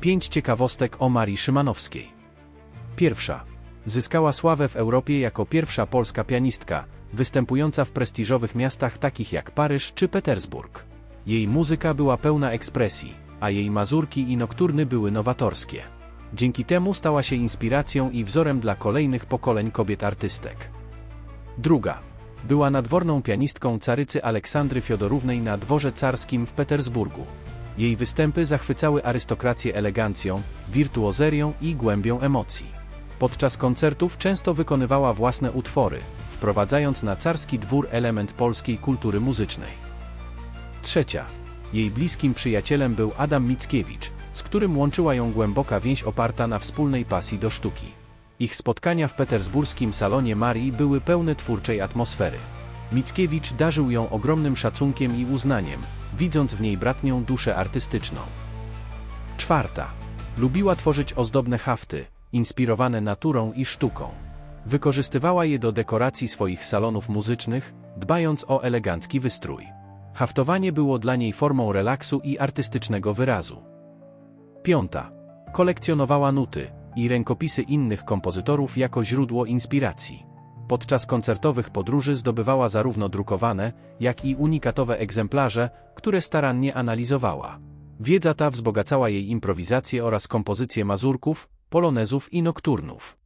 Pięć ciekawostek o Marii Szymanowskiej. Pierwsza. Zyskała sławę w Europie jako pierwsza polska pianistka, występująca w prestiżowych miastach takich jak Paryż czy Petersburg. Jej muzyka była pełna ekspresji, a jej mazurki i nokturny były nowatorskie. Dzięki temu stała się inspiracją i wzorem dla kolejnych pokoleń kobiet artystek. Druga. Była nadworną pianistką carycy Aleksandry Fiodorównej na dworze carskim w Petersburgu. Jej występy zachwycały arystokrację elegancją, wirtuozerią i głębią emocji. Podczas koncertów często wykonywała własne utwory, wprowadzając na carski dwór element polskiej kultury muzycznej. Trzecia. Jej bliskim przyjacielem był Adam Mickiewicz, z którym łączyła ją głęboka więź oparta na wspólnej pasji do sztuki. Ich spotkania w petersburskim salonie Marii były pełne twórczej atmosfery. Mickiewicz darzył ją ogromnym szacunkiem i uznaniem, widząc w niej bratnią duszę artystyczną. Czwarta. Lubiła tworzyć ozdobne hafty, inspirowane naturą i sztuką. Wykorzystywała je do dekoracji swoich salonów muzycznych, dbając o elegancki wystrój. Haftowanie było dla niej formą relaksu i artystycznego wyrazu. Piąta. Kolekcjonowała nuty i rękopisy innych kompozytorów jako źródło inspiracji. Podczas koncertowych podróży zdobywała zarówno drukowane, jak i unikatowe egzemplarze, które starannie analizowała. Wiedza ta wzbogacała jej improwizację oraz kompozycję mazurków, polonezów i nokturnów.